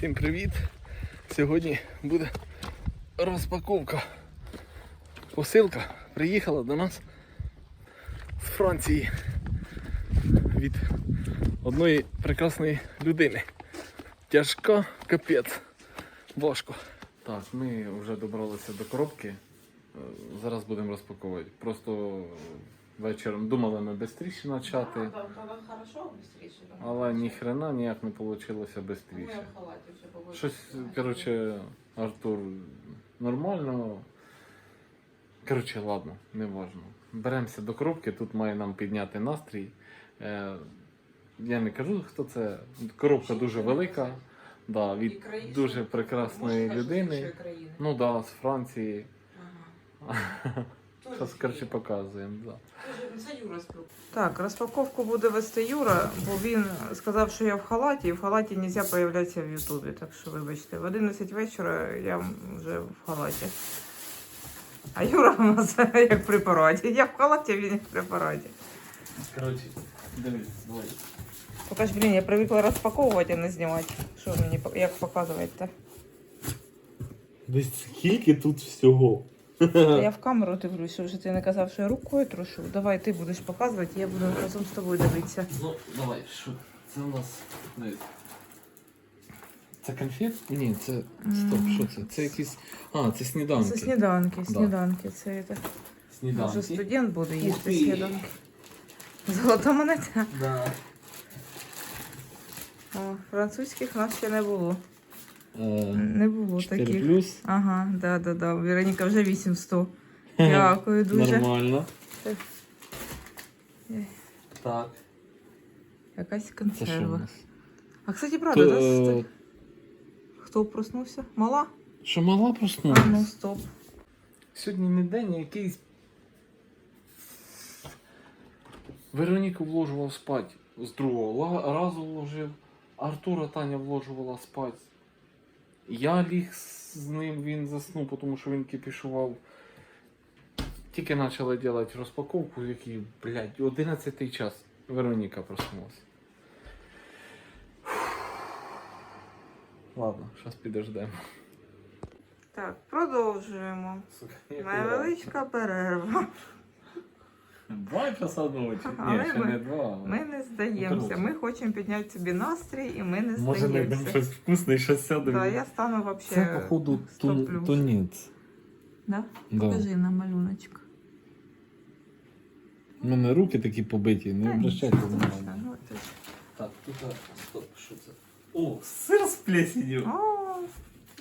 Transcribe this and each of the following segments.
Всім привіт! Сьогодні буде розпаковка. Посилка приїхала до нас з Франції від одної прекрасної людини. Тяжка капець. Важко. Так, ми вже добралися до коробки. Е, Зараз будемо розпаковувати. Просто вечором думали на швидше почати, Да, было хорошо, быстрее. да. але ні хрена ніяк не вийшло Мы швидше. в халате все побольше. Щось, коротше, Артур нормально. Коротше, ладно, не важно. Беремося до коробки, тут має нам підняти настрій. Е, я не кажу, хто це. Коробка дуже велика. Да, И від країн, дуже що- прекрасної може, кажуть, людини. іншої країни. Ну да, з Франції. Ага. Тоже Зараз, коротше, фігня. показуємо. Да. Це Юра спробував. Так, розпаковку буде вести Юра, бо він сказав, що я в халаті, і в халаті не можна появлятися в Ютубі. Так що вибачте, в 11 вечора я вже в халаті. А Юра у нас як при параді. Я в халаті, він як при параді. Коротше, дивись, давай. Поки ж, блін, я привикла розпаковувати, а не знімати. Що мені як показувати-то? Десь скільки тут всього. Та Я в камеру дивлюсь, вже ти не казав, що я рукою трушу. Давай ти будеш показувати, я буду разом з тобою дивитися. Ну, давай, що це у нас. Дивись. Це конфет? Ні, це. Стоп, що це? Це якісь. А, це сніданки. Це сніданки, Да. сніданки. Це, це. Сніданки. Може студент буде їсти ти. сніданки. Золота монета. Да. О, французьких нас ще не було. Е, Не було 4 таких. плюс. Ага, да, да, да. Вероніка вже 800. Дякую дуже. Нормально. Е. Так. Якась консерва. А кстати, правда, да? Хто проснувся? Мала? що мала А ну стоп. Сьогодні не день, а якийсь. Вероніку вложував спать з другого разу вложив. Артура Таня вложувала спать. Я ліг з ним, він заснув, тому що він кипішував. Тільки почали робити розпаковку, який, блядь, 11 час Вероніка проснулася. Ладно, зараз підождемо. Так, продовжуємо. Невеличка перерва. Два часа ночі. Але ще ми- не два. Ми не здаємося. Ми хочемо підняти собі настрій і ми не Може знайдемо здаємося. щось вкусне і щось сядемо. Да, я стану вообще. Це, походу, тун, стоплю. тунець. Да? Да. Покажи нам малюночок. У мене руки такі побиті, не Та обращайте нічого увагу. страшного, ну, ж- Так, тут, стоп, що це? О, сир з плесенью. О,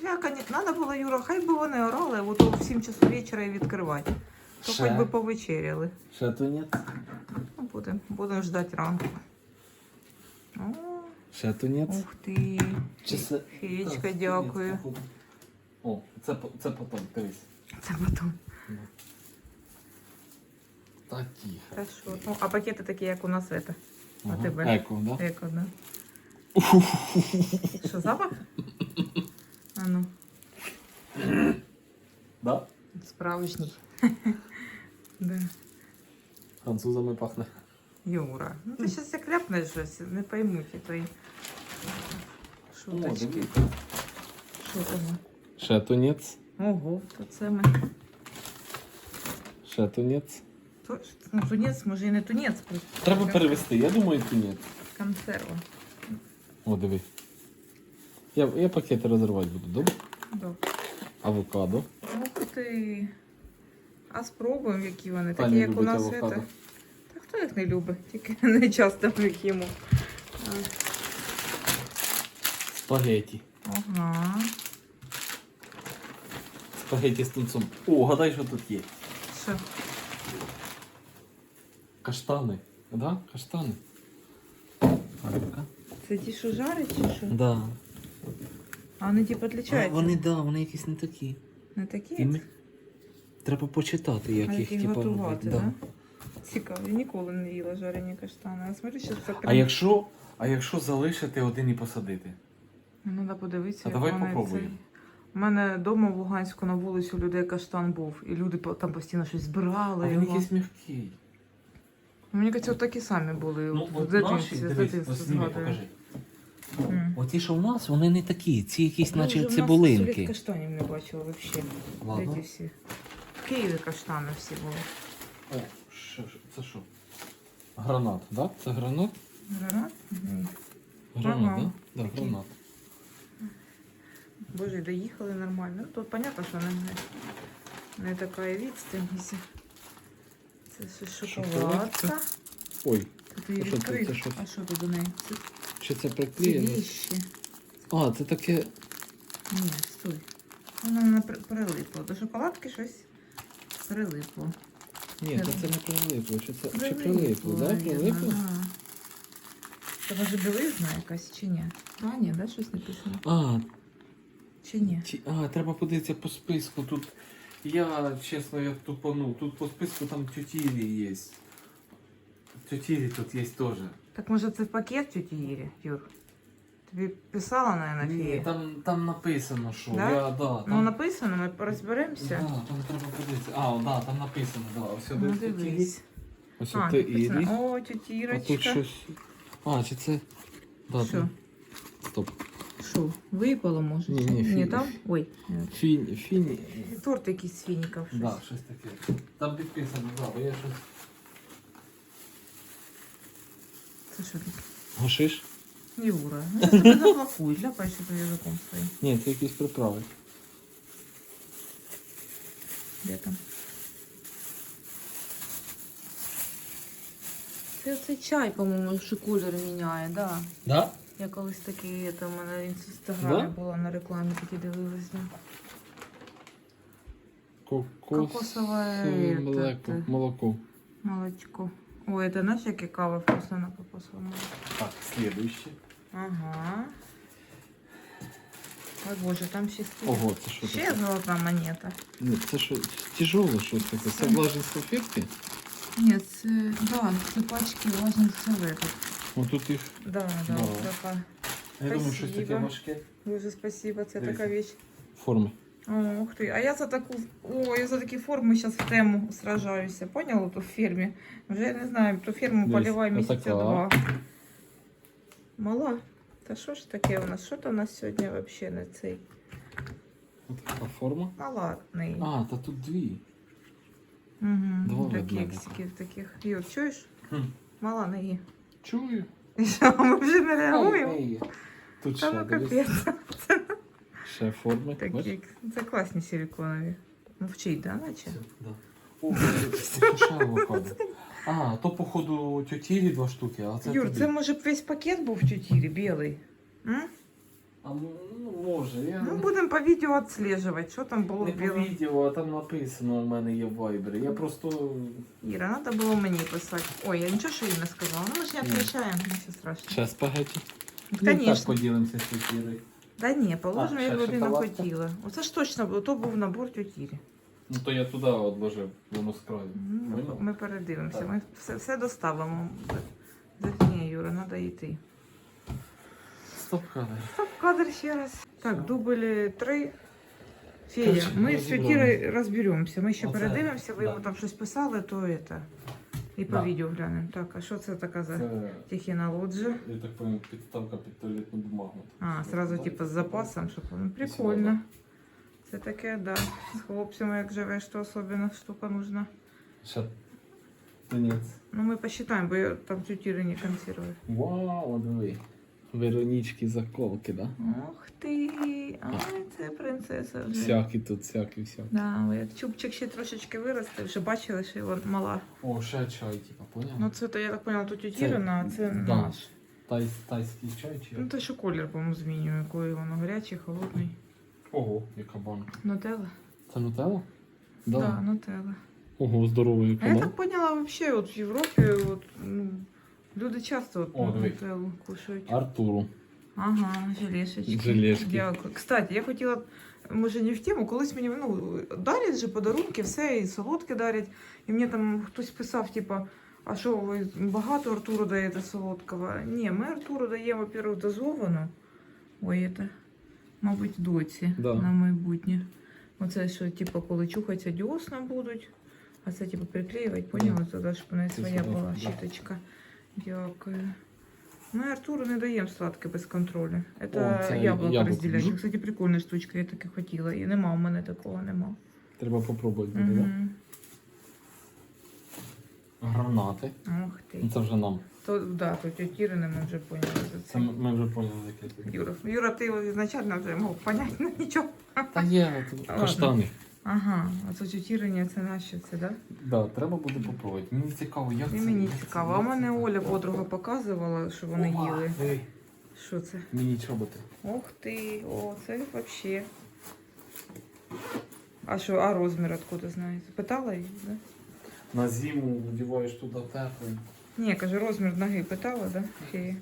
я, коні- надо було, Юра, хай би вони орали, от в 7 часов вечора і відкривати. То Ще? хоч би повечеряли. Ще тунець? Ну, будемо будем ждати ранку. О, Ще тунець? ух ти. Чи це- Феєчка, Так, дякую. походу. О, це, по- це потім, дивись. Це потім. Та тихо. Та що? Ну, а пакети такі, як у нас це. А Ага. тебе? Еко, да? Як одна. Що, запах? А ну, Да? справжній. Да. Французами пахне. Юра, ну ти зараз як ляпнеш щось, не поймуть і твої шуточки. Що там? Ще тунець. Ого, то це ми. Ще тунець. То, ну, тунець, може і не тунець, просто Треба перевести, я думаю, тунець. консерва. О, диви. Я, я пакети розривати буду, добре? Да. Авокадо. Ух ти. А спробуємо, які вони, такі, як у нас це. Та хто їх не любить, тільки не часто їх їмо. Спагеті. Ага. Спагеті з тунцом. О, гадай, що тут є. Що? Каштани. Да? Каштани. Це ті, що жарять чи що? Да. А вони типу відлічаються? вони, да, вони якісь не такі. Не такі? І ми... Треба почитати, як їх типу, готувати, робити, да? Цікаво, я ніколи не їла жарені каштани. А смотри, що це А якщо, а якщо залишити один і посадити? Треба подивитися. А як давай вони попробуємо. У мене вдома в Луганську на вулиці у людей каштан був, і люди по- там постійно щось збирали. А він його. якийсь м'який. Мені кажуть, такі самі були Ну, в от дитинстві, наші, з дивись, дитинства ось зніми, згадую. покажи. М. Оті, що в нас, вони не такі. Ці якісь, Ну, вже наче в нас цибулинки. солід каштанів не бачила взагалі. Де Ладно. ті всі? Києві каштани всі були. О, що, ж- це що? Гранат, так? Да? Це гранат? Гранат? Ні. Гранат, Ага. так? Да? Да, Такий. гранат. Боже, доїхали нормально. Ну, тут понятно, що не, не така і відстань. Це ще Шоколадка. шоколадка. Ой, Тут її А що це? відкрив. Це що? А що тут у неї? Це, чи це це приклеєно? віщі. А, це таке. Ні, стой. Воно не прилипло. До шоколадки щось прилипло. Ні, Це- то це не прилипло. Чи це чи прилипло? Да? Прилипло? да. Це може білизна якась чи ні? А, ні, да, щось написано? А, Чи ні? ті, а, треба подивитися по списку. Тут я, чесно, я тупанув. Тут по списку там тютілі є. Тютілі тут є теж. Так може це пакет тіті Ірі, Юр? Тобі писала, наверное, Ні, фія? там, там написано, що. Да? Я, да, там, Ну написано, ми розберемося. Да, там треба подивитися. А, да, там написано, да. Ось Ну, дивись. Ось А, тут Ірі. О, А тут щось. А, чи це. Да, Що? там. Стоп. Що? Випало, може? Ні, ні, ні там? Ой. Фіні, фіні. Торт якийсь з фініків. щось. Да, щось таке. Там підписано, да, бо я щось. Це що таке? Гашиш? Юра. Ну, це тобі заблокуй, ляпай, що ти язиком своїм. Ні, це якісь приправи. Де там? Це оцей чай, по-моєму, що колір міняє, да. Да? Я колись такий, там у мене в інстаграмі Да? була на рекламі, такі дивилась. Да. Кокос. Кокосове молоко. молоко. молочко. Ой, це знаєш, яке кава вкусна на кокосовому. Так, слідуючий. Ага. Ой, боже, там ще стільки. Ого, це що Ще таке? золота монета. Ні, це що, тяжеле щось таке. Це Це- влажні салфетки? Ні, це, да, це пачки влажних серветок. Ось тут їх. Да, да, Да. така. Я думаю, щось таке Спасибо. важке. Дуже спасибо, це Дивіться. така віч. Форми. О, ух ти. А я за таку, о, я за такі форми зараз в тему сражаюся. Поняла, ту в фірмі. Вже я не знаю, ту фірму Дивись, поливаю місяця отака. два. Мала. Та що ж таке у нас? Що то у нас сьогодні взагалі не цей? Ось така форма. Мала неї. А, та тут дві. Два Угу, для ведмедика. кексиків таких. Юр, чуєш? Хм. Мала неї. Чую. І що, ми вже не реагуємо? Ей, ей. Тут Та ще, ну дивись, капець. ще форми. Бачиш? Такі. Це класні силіконові. Мовчить, да, наче? Да. О, це ще авокадо. А, то походу тютілі два штуки, а це Юр, тобі. це може б весь пакет був в тютірі білий. М? А, ну, ну, може, я Ну, будемо по відео відслежувати, що там було не по білому. відео, а там написано у мене є в вайбері. Я просто Іра, треба було мені писати. Ой, я нічого що їй не сказала. Ну, ми ж не Ні. відповідаємо, нічого страшного. ще спагеті. Ну, так Конечно. поділимося з тютірою. Да ні, положимо, А, як ще людина шоколадка? хотіла. Оце ж точно було, то був набор тютірі. Ну то я туди odложив, воно з краю. Ну, Ми передивимося, Так. ми все, все доставимо. Ні, Юра, треба йти. Стоп кадр. Стоп, кадр ще раз. Так, дубль три. Фея, Короче, ми з розібрали. Розберемося. Ми ще Оце, передивимося, ви да. йому там щось писали, то это. І по Да. відео глянемо. Так, а що це така за Це, Тихіна Лоджа? я так понял, підставка під туалетну бумагу. А, сразу типу з запасом, щоб воно прикольно. Це таке, да. З хлопцями, як живеш, то особливо штука нужна. Ще Ні. Ну, ми посчитаємо, бо я там тютіри не консервую. Вау, диви. Веронічки заколки, да? Ох ти, ай, це принцеса вже. Всякі тут, всякі, всякі. Да, як чубчик ще трошечки виросте, вже бачили, що його мала. О, ще чай, типа, поняла? Ну це то я так поняла, тут тютірина, а це да. наш. Тай, тайський чай чи Ну те, що колір, по-моєму, змінює, який воно гарячий, холодний. Ого, яка банка. Нутелла? Це нутелла? Да, Да. нутелла. Ого, здоровий А я так поняла, вообще от в Європі от, ну, люди часто от, О, ну, диви. нутеллу кушають. Артуру. Ага, желешечки. Желешки. Дякую. Кстати, я хотіла, може не в тему, колись мені ну, дарять же подарунки, все, і солодке дарять. І мені там хтось писав, типа, а що ви багато Артуру даєте солодкого? Ні, ми Артуру даємо, во-первых, дозовано. Ой, це, мабуть, доці Да. на майбутнє. Оце, що, типу, коли чухаться діосна будуть, а це, типу, приклеювати, поняли, туди, щоб у неї своя була да. щіточка. Дякую. Ну, і Артуру не даємо сладке без контролю. О, Це яблуко яблуко. Кстати, прикольна штучка, я таке хотіла. І нема, у мене такого нема. Треба попробувати буде, да? Угу. Гранати. Ох ти. Ну, Це вже нам. То, да, то тітіри ми вже поняли за Це це. ми ми вже поняли, яке це. Юра, Юра, ти ізначально вже мог поняти, ну нічого. Та є, тут Ладно. каштани. Ага, а то тютірення це наші, це, да? Да, треба буде попробувати. Мені цікаво, як І це. мені як це, цікаво. А як в мене це. Оля подруга показувала, що вони Ова, їли. диви, Що це? Мені чоботи. Ух ти, о, це вообще. А що, а розмір откуда знаєте? Питала її, да? На зиму вдіваєш туди теплий. Ні, каже, розмір ноги питала, да? Фея.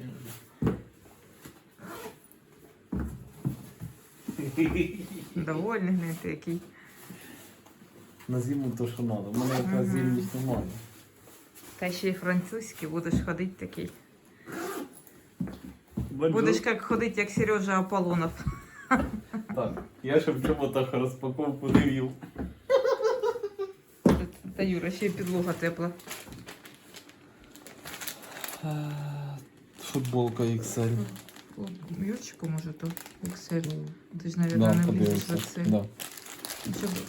Довольний, гляньте, який. На зиму то, що треба. У мене якраз Мгм. зимність немає. Та ще й французький, будеш ходити такий. Будеш як ходити, як Сережа Аполлонов. Так, я ще в чоботах розпаковку не вів. Та Юра, ще й підлога тепла. Е, Футболка XL. Юрчику, може, то XL. Ти ж, мабуть, Да, не влізеш в це. Да. Що було?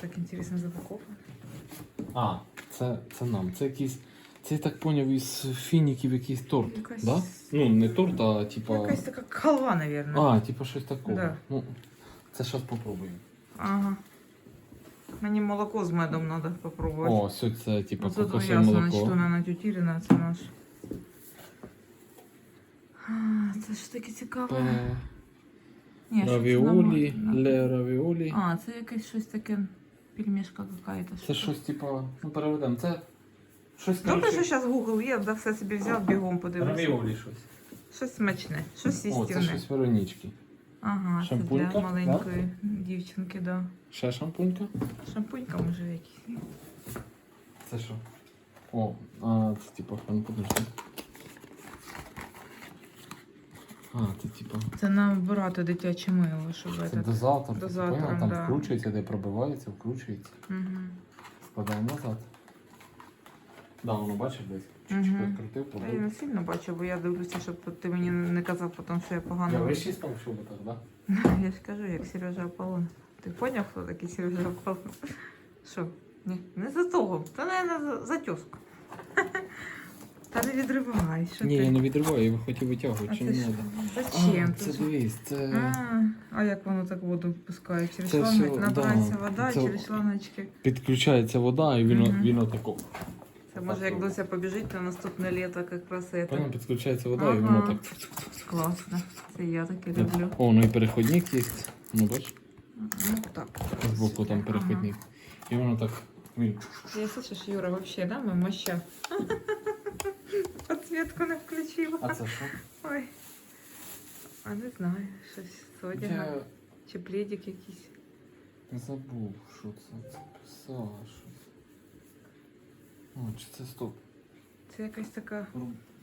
Так інтересно запаковано. А, це, це нам. Це якийсь. Це я так поняв із фініків якийсь торт. Якась- Да? Ну, не торт, а типа. Якась така халва, мабуть. А, типа щось такого. Да. Ну, це зараз попробуємо. Ага. Мені молоко з медом треба попробувати. О, все це типа Ну, тут кокосове ясно, молоко. значить, вона на тютірина, це наш. А, Це ж таке цікаве. Пе- Ні, що це Равіолі, нормально. ле равіолі. А, це якесь щось таке пельмешка какая-то. Це щось типа, ну переведемо, це щось Добре, що коротше, зараз Google є, да все собі взяв, бігом подивився. равіолі щось. Щось смачне, щось О, це істинне. щось Веронічки. Ага, це Шампунька, для маленької дівчинки, да. Ще шампунька. Шампунька може якийсь. Це що? О, а, це типа, ну подожди. А, це типа. Це нам вбирати дитяче мило, щоб Це этот... дозатор, ти дозатором, поняла? Там да. вкручується, де пробивається, вкручується. Угу. Складаємо назад. Да, воно бачиш десь. Чуть-чуть Мгм. відкрутив, Та я пробив. не сильно бачу, бо я дивлюся, щоб ти мені не казав потім, що я Я погано. вищий став в чоботах, да? Я ж кажу, як Сережа Аполлон. Ти поняв, хто такий Сережа Аполлон? Що? Ні, не за того. Та не за, тьоску. Та не відривай, що Ні, ти? я не відриваю, я хотів витягувати, чи це не що? треба. Зачем? А, це Ти дивись, це. А, а як воно так воду впускає? Через Це шланги все, набирається да, вода це- через шлангочки. Підключається вода і він, Мгм. він отако. Це може як Дося побіжить на наступне літо, якраз це. Потім підключається вода і воно Ага. так. Класно. Це я таке люблю. О, ну і переходник є. Ну бач, Ну так. збоку там переходник. І воно так. Він. Я слышиш, Юра, вообще, да, ми моща. Подсветку не включила. А це що? Ой. А не знаю, щось з одягу. Я Чи плідик якийсь. забув, що це. Це писала щось. О, чи це стоп? Це якась така.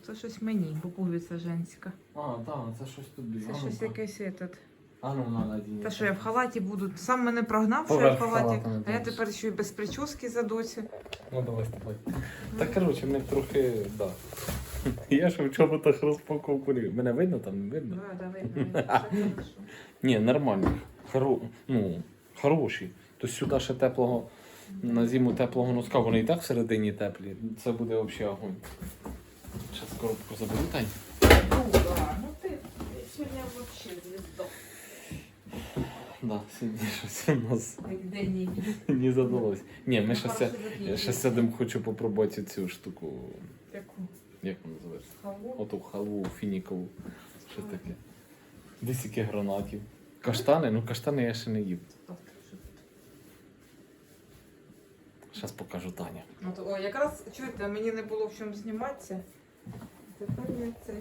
Це щось мені, бо пуговиця женська. А, так, це щось тобі. Це А щось якесь этот. А ну на надій. Та що я в халаті буду. Сам мене прогнав, що я в Поверх халаті. халата А я тепер ще й без прически за доці. Ну давай давай. Та коротше, ми трохи, да. Я ж в чоботах розпаковку. не- Мене видно там, не видно? Да. Все хорошо. Ні, нормально. Хоро... Ну, хороші. То сюди ще теплого, на зиму теплого носка, вони і так всередині теплі. Це буде взагалі огонь. Зараз коробку заберу, Тань. Ну, да, ну ти сьогодні вообще звіздо. Да, сьогодні щось у нас не задалось. Ні, ми Ну, ще, хорошо, ся- закінчили. ще сядемо, хочу попробувати цю штуку. Яку? Як вона називається? Халву? Оту халву фінікову. Що таке? Десяки гранатів. Каштани, ну каштани я ще не їв. Зараз покажу Таня. От, о, якраз чуєте, мені не було в чому зніматися. Тепер я це.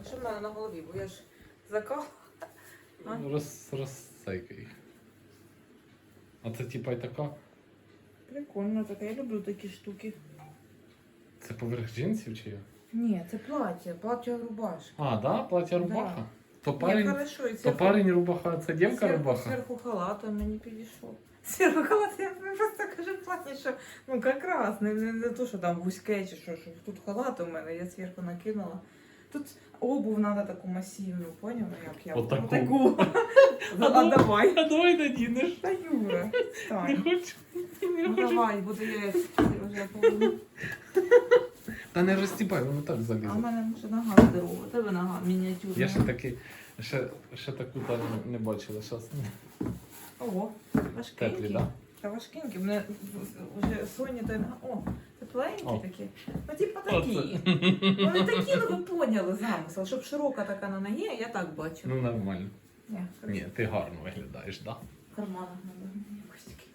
А Що в мене на голові? Бо я ж закав. А? Роз, розцейкай їх. А це типа й така. Прикольно таке, я люблю такі штуки. Це поверх джинсів чи як? Ні, це плаття, плаття рубашка. А, да? Плаття рубаха? То Ні, парень, хорошо, і то парень рубаха, це дівка рубаха? Зверху халата мені підійшов. Зверху халат, я просто кажу в плані, що ну якраз, не, не, не то, що там вузьке чи що, що тут халат у мене, я зверху накинула. Тут обув треба таку масивну, поняла, як я? Отаку. Таку. А давай. А давай надінеш. Та Юра, Не хочу. Не Ну хочу. давай, буду я вже повинна. Та не розтіпай, воно так А в залізе. мене ще нога здорова, у тебе нога мініатюрна. Я ще таки, ще, ще таку та не- не бачила. Щас. Ого, Теплі, важкенький. так? Та важкенький. Мене вже Соня та. О, тепленькі О. такі. Ну, типа такі. Вони такі, ну ви поняли замисел, щоб широка така на ногі, я так бачу. Ну нормально. Ні, Ні, ти гарно виглядаєш, в карманах надо. Якось такі.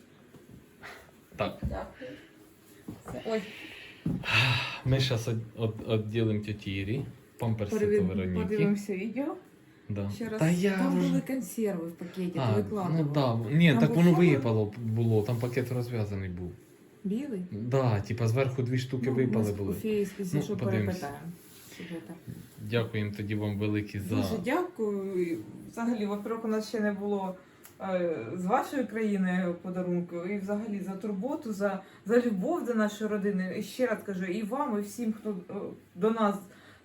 Так, Дякую. Ой, ми зараз відділимо тіті Ірі, памперси до перевід- Вероніки. подивимося відео. Да. Ще раз. Та я Там вже... були консерви в пакеті, А, ти ну да. Ні, Там так воно холод? випало було, там пакет розв'язаний був. Білий? Да, типа зверху дві штуки випали були. Ну, що подивимось. перепитаємо. Щоб це. Дякуємо тоді вам великі за. Дуже дякую. І Взагалі, во-первых, у нас ще не було е, з вашої країни подарунку, і взагалі за турботу, за, за любов до нашої родини. І ще раз кажу, і вам, і всім, хто е, до нас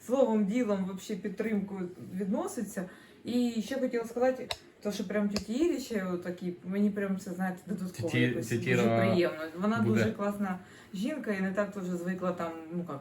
словом, ділом, вообще підтримкою відноситься. І ще хотіла сказати, то що прям тіті Ірі ще такі, мені прям це знаєте додатково Тіті- якось тіті дуже приємно. Вона буде. дуже класна жінка і не так теж звикла там, ну як.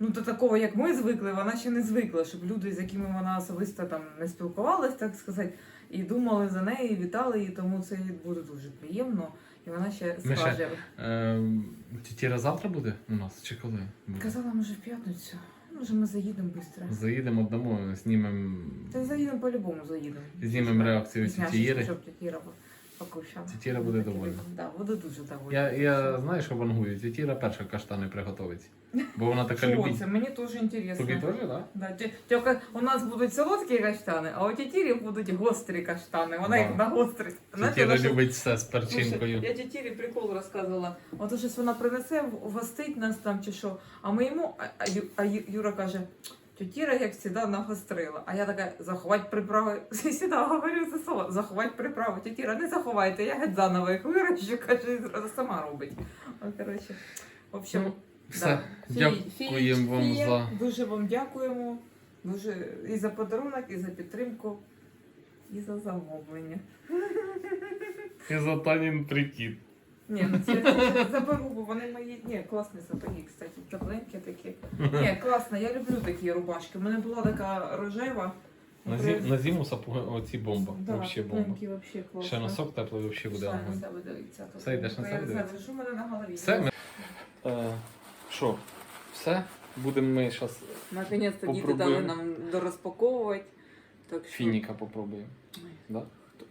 Ну, до такого, як ми звикли, вона ще не звикла, щоб люди, з якими вона особисто там не спілкувалась, так сказати, і думали за неї, і вітали її, тому це їй буде дуже приємно. І вона ще Ми ще- скаже. Ем, Тітіра завтра буде у нас чи коли? буде? Казала, може, в п'ятницю. Може, ми заїдемо швидко. Заїдемо одному, знімемо. Та заїдемо по-любому заїдемо. Знімемо реакцію Вкусняшечки. Щоб тітіра покушала. Тітіра буде довольна. Да, буде дуже довольна. Я, я знаю, що вангую. Тітіра перша каштани приготовить. Бо вона така любить. це? Мені теж інтересно. Тобі теж, так? Да, ті- тільки у нас будуть солодкі каштани, а у тітірі будуть гострі каштани. Вона Да. їх нагострить. Знаєте, Тітіра вона любить все з Слушай, перчинкою. Я тітірі прикол розказувала. От щось вона принесе, вгостить нас там чи що. А ми йому, а, а, Ю- а Ю- Юра каже, тітіра, як завжди, нагострила. А я така, заховать приправи. Завжди говорю це слово, заховать приправи. Тітіра, не заховайте, я геть заново їх вирощу, каже, і зразу сама робить. От, коротше, в общем, Ну, Все, дякуємо вам Фея, за. Дуже вам дякуємо. Дуже і за подарунок, і за підтримку, і за замовлення. І за Танін прикид. Ні, ну це я заберу, бо вони мої. Ні, класні сапоги, кстати, тепленькі такі. Ні, класно, я люблю такі рубашки. У мене була така рожева. На, зі, на зиму сапоги, оці бомба. Да, Вообще бомба. тепленькі, вообще класно. Ще носок теплий вообще буде. Все, огонь. на себе дивіться. тут. Все, йдеш на Я себе не знаю, дивитися? Що в мене на голові? Все, ми... Е, що, все? Будемо ми зараз Наконец-то діти Попробуємо. дали нам дорозпаковувати. Так що... фініка попробуємо. Ой. Да?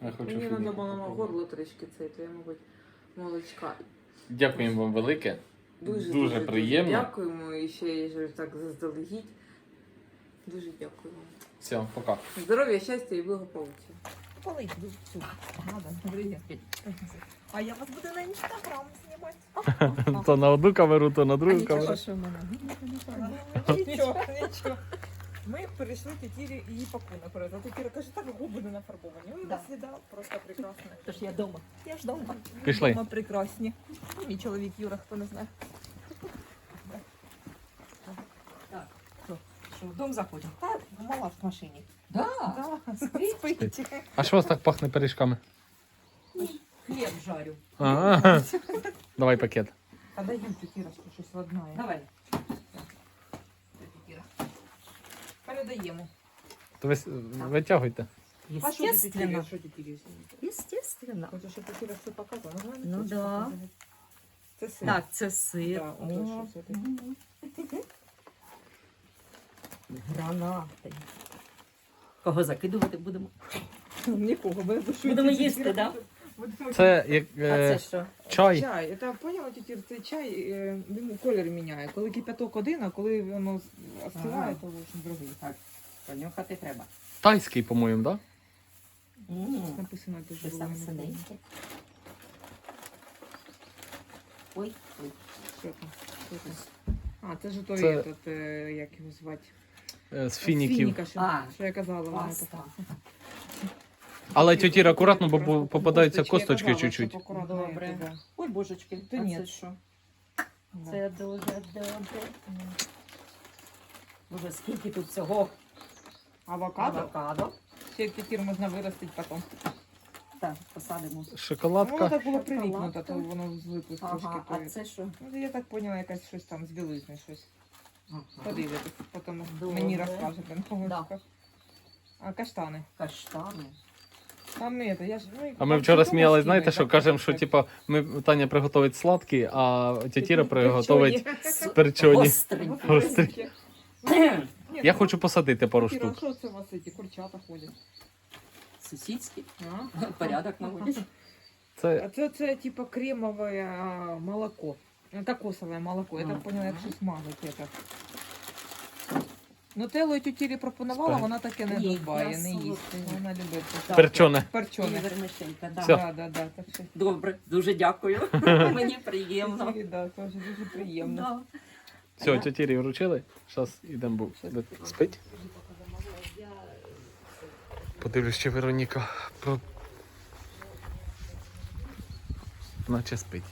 Я хочу Мені фініка треба було на попробувати. горло трішки цей, то я, мабуть, молочка. Дякуємо вам велике. Дуже, Дуже приємно. дякуємо і ще я ж так заздалегідь. Дуже дякую вам. Все, пока. Здоров'я, щастя і благополуччя. Полить. Надо. А я вас буду на інстаграм знімати. То на одну камеру, то на в мене. Нічого, нічого. Ми перейшли тітірі її пакунок. А тітіра каже, так губи не нафарбовані. Ой, у Да. вас їда просто прекрасна. Тож я вдома. Я ж вдома. Пішли. Вдома прекрасні. Мій чоловік Юра, хто не знає. Так, що, що, в дом заходимо? Так, мала в машині. Да. Да, спить. А що у вас так пахне пиріжками? Хліб жарю. А, Давай пакет. А дай їм тітіра, що щось ладнає. Давай. Передаємо. То ви витягуйте. Що ти? Естественно. Естественно. Хочеш, щоб тітіра все показувала? Ну, Ну да. Це сир. Так, це сир. Да, ото О, що це таке. Гранати. Кого закидувати будемо? Нікого, ми Будемо їсти, да? Будемо Це як А е, це що? чай. Чай, це поняла тітір, це чай, е, він колір міняє. Коли кипяток один, а коли воно остиває, Ага. то вже другий. Так, понюхати треба. Тайський, по-моєму, так? М, Написано дуже Щось там синеньке. Ой, ой. Що там? Що там? А, це ж той, Це- этот, е, як його звати? Да? З фініків. Фініка, що, А, що я казала. вона Паста. Але тьотір акуратно, бо попадаються Косточки, чуть-чуть. Добре. Ой, божечки, а ні. це що? Це дуже добре. Боже, скільки тут всього Авокадо. авокадо. Ще тітір можна виростити потім. Так, посадимо. Ну, воно так було привікнуто, то воно трошки. Ага, а перед. це що? Ну, я так поняла, якась щось там з білизни щось. Ага. Подивитись, потім Добре. мені розкажете. на Да. А каштани. Каштани. Там не це, я ж, ну, А ми вчора чудово сміялись, знаєте, що кажемо, що типа ми Таня приготовить сладкі, а тітіра приготовить Перчоні. Гострі. Я ну, хочу посадити пару Кіра, штук. що це у вас ці курчата ходять? Сусідські. А? Порядок наводять. Це А це, це типа кремове а, молоко. Ну, Кокосове молоко. Я так поняла, як щось мазать. Это. Нутеллу тютірі пропонувала, вона таке не Ні, не їсть. Вона любить це. Перчоне. І Перчоне. вермишелька, да. Да, да, да, так що Добре, дуже дякую. Мені приємно. тютірі, да, теж дуже приємно. Да. Все, тітірі вручили. Зараз йдемо бу- де- спить. Подивлюсь, чи Вероніка про... наче спить.